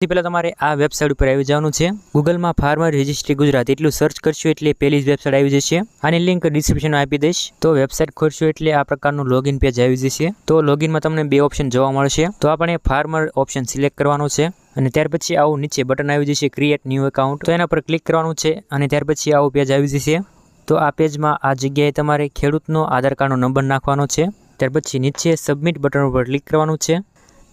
સૌથી પહેલાં તમારે આ વેબસાઇટ ઉપર આવી જવાનું છે. ગૂગલમાં ફાર્મર રજિસ્ટ્રી ગુજરાત એટલું સર્ચ કરશો એટલે પહેલી જ વેબસાઇટ આવી જશે. આની લિંક ડિસ્ક્રિપ્શનમાં આપી દઈશ. તો વેબસાઇટ ખોલશો એટલે આ પ્રકારનું લોગિન પેજ આવી જશે. તો લોગિનમાં તમને બે ઓપ્શન જોવા મળશે. તો આપણે ફાર્મર ઓપ્શન સિલેક્ટ કરવાનો છે અને ત્યાર પછી આવું નીચે બટન આવી જશે ક્રિએટ ન્યૂ એકાઉન્ટ તો એના પર ક્લિક કરવાનું છે અને ત્યાર પછી આવું પેજ આવી જશે. તો આ પેજમાં આ જગ્યાએ તમારે ખેડૂતનો આધાર કાર્ડનો નંબર નાખવાનો છે. ત્યાર પછી નીચે સબમિટ બટન ઉપર ક્લિક કરવાનું છે.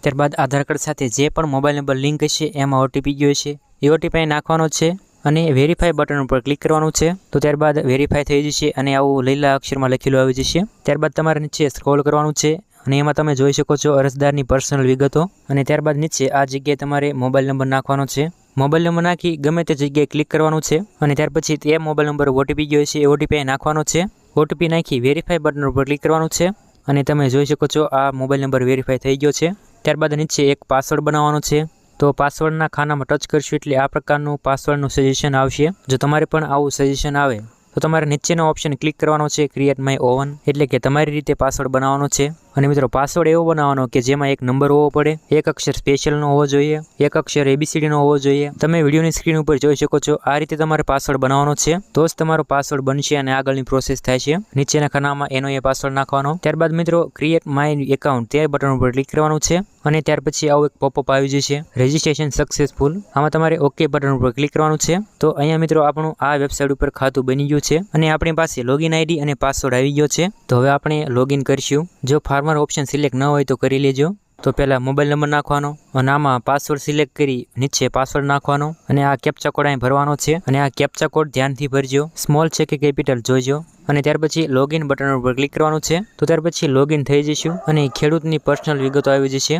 ત્યારબાદ આધાર કાર્ડ સાથે જે પણ મોબાઈલ નંબર લિંક હશે, એમાં ઓટીપી ગયો છે એ ઓટીપી નાખવાનો છે અને વેરીફાઈ બટન ઉપર ક્લિક કરવાનું છે. તો ત્યારબાદ વેરીફાઈ થઈ જશે અને આવું લીલા અક્ષરમાં લખેલું આવી જશે. ત્યારબાદ તમારે નીચે સ્ક્રોલ કરવાનું છે અને એમાં તમે જોઈ શકો છો અરજદારની પર્સનલ વિગતો. અને ત્યારબાદ નીચે આ જગ્યાએ તમારે મોબાઈલ નંબર નાખવાનો છે. મોબાઈલ નંબર નાખી ગમે તે જગ્યાએ ક્લિક કરવાનું છે અને ત્યાર પછી તે મોબાઈલ નંબર ઓટીપી ગયો છે એ ઓટીપી નાખવાનો છે. ઓટીપી નાખી વેરીફાઈ બટન ઉપર ક્લિક કરવાનું છે અને તમે જોઈ શકો છો આ મોબાઈલ નંબર વેરીફાઈ થઈ ગયો છે. ત્યારબાદ નીચે એક પાસવર્ડ બનાવવાનો છે. તો પાસવર્ડના ખાનામાં ટચ કરશું એટલે આ પ્રકારનું પાસવર્ડનું સજેશન આવશે. જો તમારે પણ આવું સજેશન આવે, તો તમારે નીચેનો ઓપ્શન ક્લિક કરવાનો છે, ક્રિએટ માય ઓવન. એટલે કે તમારી રીતે પાસવર્ડ બનાવવાનો છે. અને મિત્રો, પાસવર્ડ એવો બનાવવાનો કે જેમાં એક નંબર હોવો પડે, એક અક્ષર સ્પેશિયલનો હોવો જોઈએ, એક અક્ષર એબીસીડીનો હોવો જોઈએ. તમે વિડીયોની સ્ક્રીન ઉપર જોઈ શકો છો, આ રીતે તમારે પાસવર્ડ બનાવવાનો છે. તો જ તમારો પાસવર્ડ બનશે અને આગળની પ્રોસેસ થાય છે. નીચેના ખાનામાં એનો એ પાસવર્ડ નાખવાનો. ત્યારબાદ મિત્રો ક્રિએટ માય એકાઉન્ટ તે બટન ઉપર ક્લિક કરવાનું છે અને ત્યાર પછી આવું એક પોપઅપ આવી જશે. રજીસ્ટ્રેશન સક્સેસફુલ આમાં તમારે ઓકે બટન ઉપર ક્લિક કરવાનું છે. તો અહીંયા મિત્રો, આપણું આ વેબસાઇટ ઉપર ખાતું બની ગયું છે અને આપણી પાસે લોગિન આઈડી અને પાસવર્ડ આવી ગયો છે. તો હવે આપણે લોગિન કરીશું. જો ફાર્મર ઓપ્શન સિલેક્ટ ન હોય તો કરી લેજો. તો પહેલાં મોબાઈલ નંબર નાખવાનો અને આમાં પાસવર્ડ સિલેક્ટ કરી નીચે પાસવર્ડ નાખવાનો અને આ કેપ્ચા કોડ અહીં ભરવાનો છે અને આ કેપ્ચા કોડ ધ્યાનથી ભરજો. સ્મોલ છે કે કેપિટલ જોઈજો અને ત્યાર પછી લોગિન બટન ઉપર ક્લિક કરવાનું છે. તો ત્યાર પછી લોગિન થઈ જશું અને ખેડૂતની પર્સનલ વિગતો આવી જશે.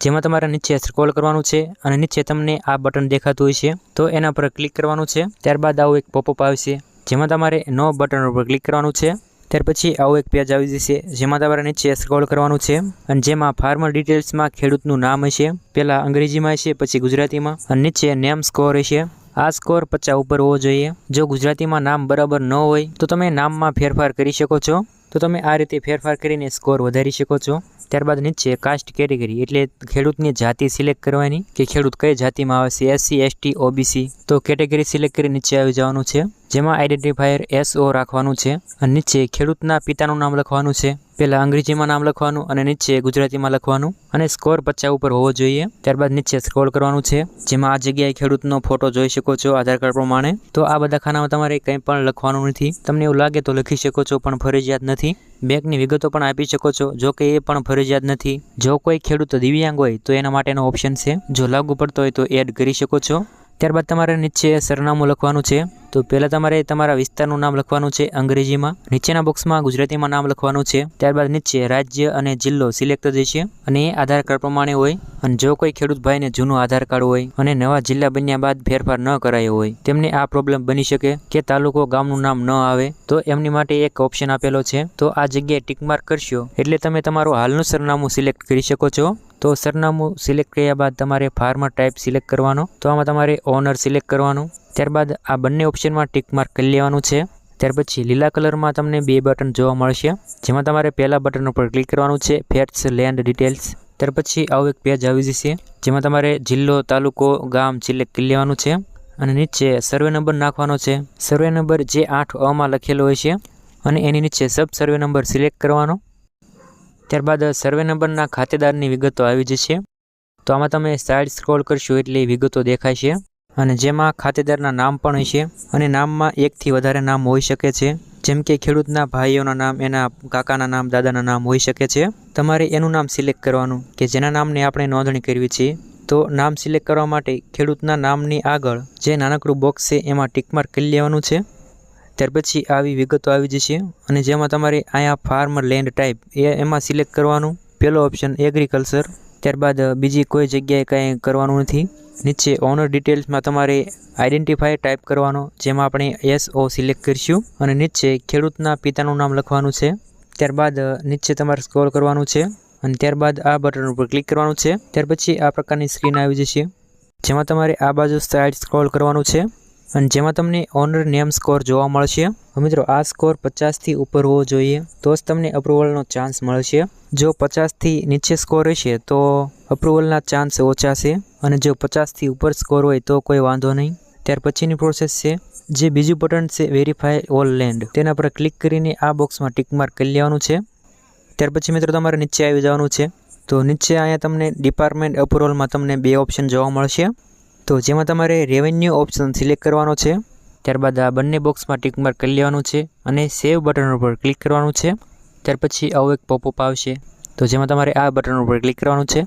જેમાં તમારે નીચે સ્ક્રોલ કરવાનું છે અને નીચે તમને આ બટન દેખાતું હોય છે તો એના પર ક્લિક કરવાનું છે. ત્યારબાદ આવું એક પોપઅપ આવશે. જેમાં તમારે નો બટન ઉપર ક્લિક કરવાનું છે. ત્યાર પછી આવું એક પેજ આવી જશે, જેમાં તમારે નીચે સ્ક્રોલ કરવાનું છે અને જેમાં ફાર્મર ડિટેલ્સમાં ખેડૂતનું નામ હશે પહેલાં અંગ્રેજીમાં હશે, પછી ગુજરાતીમાં અને નીચે નેમ સ્કોર હશે. આ સ્કોર પચાસ ઉપર હોવો જોઈએ. જો ગુજરાતીમાં નામ બરાબર ન હોય, તો તમે નામમાં ફેરફાર કરી શકો છો. તો તમે આ રીતે ફેરફાર કરીને સ્કોર વધારી શકો છો. ત્યારબાદ નીચે કાસ્ટ કેટેગરી એટલે ખેડૂતની જાતિ સિલેક્ટ કરવાની કે ખેડૂત કઈ જાતિમાં આવે છે એસસી એસટી ઓબીસી તો કેટેગરી સિલેક્ટ કરી નીચે આવી જવાનું છે. જેમાં આઈડેન્ટિફાયર એસઓ રાખવાનું છે અને નીચે ખેડૂતના પિતાનું નામ લખવાનું છે. પહેલાં અંગ્રેજીમાં નામ લખવાનું અને નીચે ગુજરાતીમાં લખવાનું અને સ્કોર પચાસ ઉપર હોવો જોઈએ. ત્યારબાદ નીચે સ્ક્રોલ કરવાનું છે. જેમાં આ જગ્યાએ ખેડૂતનો ફોટો જોઈ શકો છો આધાર કાર્ડ પ્રમાણે. તો આ બધા ખાનામાં તમારે કંઈ પણ લખવાનું નથી. તમને એવું લાગે તો લખી શકો છો પણ ફરજિયાત નથી. બેંકની વિગતો પણ આપી શકો છો. જો કે એ પણ ફરજિયાત નથી. જો કોઈ ખેડૂત દિવ્યાંગ હોય તો એના માટેનો ઓપ્શન છે. જો લાગુ પડતો હોય તો એડ કરી શકો છો. ત્યારબાદ તમારે નીચે સરનામું લખવાનું છે. તો પહેલાં તમારે તમારા વિસ્તારનું નામ લખવાનું છે અંગ્રેજીમાં. નીચેના બોક્સમાં ગુજરાતીમાં નામ લખવાનું છે. ત્યારબાદ નીચે રાજ્ય અને જિલ્લો સિલેક્ટ થશે અને એ આધાર કાર્ડ પ્રમાણે હોય. અને જો કોઈ ખેડૂત ભાઈને જૂનું આધાર કાર્ડ હોય અને નવા જિલ્લા બન્યા બાદ ફેરફાર ન કરાયો હોય, તેમને આ પ્રોબ્લેમ બની શકે કે તાલુકો ગામનું નામ ન આવે. તો એમની માટે એક ઓપ્શન આપેલો છે. તો આ જગ્યાએ ટિક માર્ક કરશો એટલે તમે તમારું હાલનું સરનામું સિલેક્ટ કરી શકો છો. તો સરનામું સિલેક્ટ કર્યા બાદ તમારે ફાર્મર ટાઈપ સિલેક્ટ કરવાનો. તો આમાં તમારે ઓનર સિલેક્ટ કરવાનું. ત્યારબાદ આ બંને ઓપ્શનમાં ટિક માર્ક કરી લેવાનું છે. ત્યાર પછી લીલા કલરમાં તમને બે બટન જોવા મળશે. જેમાં તમારે પહેલા બટન ઉપર ક્લિક કરવાનું છે ફેટ્સ લેન્ડ ડિટેલ્સ ત્યાર પછી આવું એક પેજ આવી જશે, જેમાં તમારે જિલ્લો, તાલુકો, ગામ સિલેક્ટ કરી લેવાનું છે. અને નીચે સર્વે નંબર નાખવાનો છે. સર્વે નંબર જે આઠ અમાં લખેલો હોય છે, અને એની નીચે સબ સર્વે નંબર સિલેક્ટ કરવાનો. ત્યારબાદ સર્વે નંબરના ખાતેદારની વિગતો આવી જશે. તો આમાં તમે સાઈડ સ્ક્રોલ કરશો એટલે વિગતો દેખાશે અને જેમાં ખાતેદારના નામ પણ હશે અને નામમાં એકથી વધારે નામ હોઈ શકે છે. જેમ કે ખેડૂતના ભાઈઓના નામ, એના કાકાના નામ, દાદાના નામ હોઈ શકે છે. તમારે એનું નામ સિલેક્ટ કરવાનું કે જેના નામની આપણે નોંધણી કરવી છે. તો નામ સિલેક્ટ કરવા માટે ખેડૂતના નામની આગળ જે નાનકડું બોક્સ છે એમાં ટિકમાર્ક કરી લેવાનું છે. ત્યાર પછી આવી વિગતો આવી જશે અને જેમાં તમારે અહીંયા ફાર્મર લેન્ડ ટાઈપ એ એમાં સિલેક્ટ કરવાનું. પહેલો ઓપ્શન એગ્રીકલ્ચર ત્યારબાદ બીજી કોઈ જગ્યાએ કાંઈ કરવાનું નથી. નીચે ઓનર ડિટેલ્સમાં તમારે આઈડેન્ટિફાય ટાઈપ કરવાનો, જેમાં આપણે એસ ઓ સિલેક્ટ કરીશું. અને નીચે ખેડૂતના પિતાનું નામ લખવાનું છે. ત્યારબાદ નીચે તમારે સ્ક્રોલ કરવાનું છે. અને ત્યારબાદ આ બટન ઉપર ક્લિક કરવાનું છે. ત્યાર પછી આ પ્રકારની સ્ક્રીન આવી જશે. જેમાં તમારે આ બાજુ સાઈડ સ્ક્રોલ કરવાનું છે. અને જેમાં તમને ઓનર નેમ સ્કોર જોવા મળશે. મિત્રો, આ સ્કોર પચાસથી ઉપર હોવો જોઈએ, તો જ તમને અપ્રુવલનો ચાન્સ મળશે. જો પચાસથી નીચે સ્કોર હશે, તો અપ્રુવલના ચાન્સ ઓછા છે. અને જો પચાસથી ઉપર સ્કોર હોય, તો કોઈ વાંધો નહીં. ત્યાર પછીની પ્રોસેસ છે, જે બીજું બટન છે વેરીફાય ઓલ લેન્ડ તેના પર ક્લિક કરીને આ બોક્સમાં ટિક માર્ક કરી લેવાનું છે. ત્યાર પછી મિત્રો, તમારે નીચે આવી જવાનું છે. તો નીચે અહીંયા તમને ડિપાર્ટમેન્ટ અપ્રુવલમાં તમને બે ઓપ્શન જોવા મળશે. તો જેમાં તમારે રેવન્યુ ઓપ્શન સિલેક્ટ કરવાનો છે. ત્યારબાદ આ બંને બોક્સમાં ટિક માર્ક કરી લેવાનું છે અને સેવ બટન ઉપર ક્લિક કરવાનું છે. ત્યાર પછી આવું એક પોપઅપ આવશે. તો જેમાં તમારે આ બટન ઉપર ક્લિક કરવાનું છે.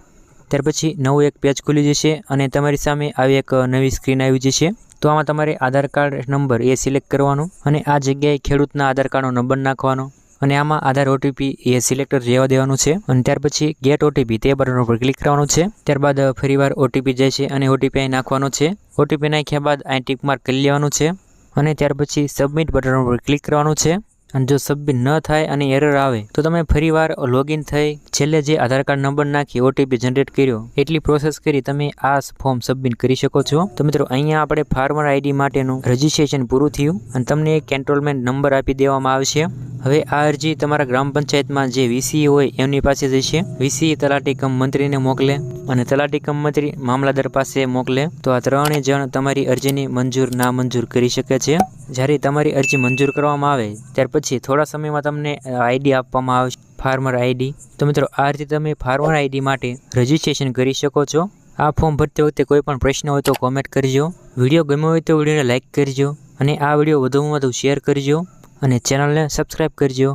ત્યાર પછી નવું એક પેજ ખુલી જશે અને તમારી સામે આવી એક નવી સ્ક્રીન આવી જશે. તો આમાં તમારે આધાર કાર્ડ નંબર એ સિલેક્ટ કરવાનો અને આ જગ્યાએ ખેડૂતના આધાર કાર્ડનો નંબર નાખવાનો. અને આમાં આધાર ઓટીપી એ સિલેક્ટર રહેવા દેવાનું છે. અને ત્યાર પછી ગેટ ઓટીપી તે બટન ઉપર ક્લિક કરવાનું છે. ત્યારબાદ ફરીવાર ઓટીપી જાય છે અને ઓટીપી અહીં નાખવાનો છે. ઓટીપી નાખ્યા બાદ અહીં ટીક માર્ક કરી લેવાનું છે. અને ત્યાર પછી સબમિટ બટન ઉપર ક્લિક કરવાનું છે. અને જો સબમિટ ન થાય અને એરર આવે, તો તમે ફરીવાર લોગિન થઈ છેલ્લે જે આધાર કાર્ડ નંબર નાખી ઓટીપી જનરેટ કર્યો, એટલી પ્રોસેસ કરી તમે આ ફોર્મ સબમિટ કરી શકો છો. તો મિત્રો, અહીંયા આપણે ફાર્મર આઈડી માટેનું રજિસ્ટ્રેશન પૂરું થયું. અને તમને એક કેન્ટ્રોલમેન્ટ નંબર આપી દેવામાં આવશે. હવે આ અરજી તમારા ગ્રામ પંચાયતમાં જે વીસી હોય એમની પાસે જશે. વીસી તલાટી કમ મંત્રીને મોકલે અને તલાટી કમ મંત્રી મામલાદાર પાસે મોકલે તો આ ત્રણેય જણ તમારી અરજીની મંજૂર ના મંજૂર કરી શકે છે. જ્યારે તમારી અરજી મંજૂર કરવામાં આવે, ત્યાર પછી થોડા સમયમાં તમને આઈડી આપવામાં આવશે. Farmer ID. તો મિત્રો, આ રીતે તમે ફાર્મર આઈડી માટે રજિસ્ટ્રેશન કરી શકો છો. આ ફોર્મ ભરતી વખતે કોઈ પણ પ્રશ્ન હોય તો કોમેન્ટ કરજો. વીડિયો ગમ્યો હોય તો વિડીયોને લાઇક કરજો અને આ વીડિયો વધુમાં વધુ શેર કરજો. અને ચેનલને સબસ્ક્રાઈબ કરજો.